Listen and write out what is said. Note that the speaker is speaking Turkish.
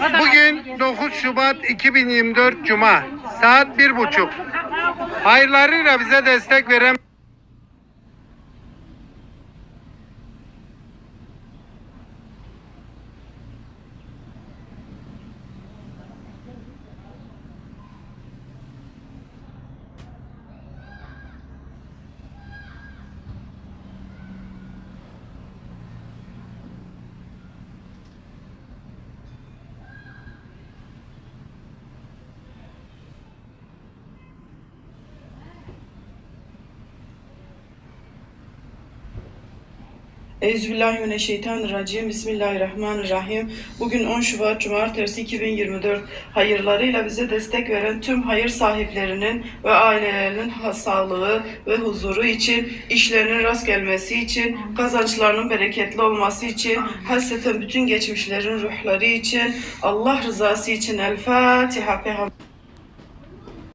Bugün 9 Şubat 2024 Cuma. Saat bir buçuk. Hayırlarıyla bize destek veren Euzubillahimineşşeytanirracim. Bismillahirrahmanirrahim. Bugün 10 Şubat Cumartesi 2024 hayırlarıyla bize destek veren tüm hayır sahiplerinin ve ailelerinin sağlığı ve huzuru için, işlerinin rast gelmesi için, kazançlarının bereketli olması için, hasreten bütün geçmişlerin ruhları için, Allah rızası için El Fatiha.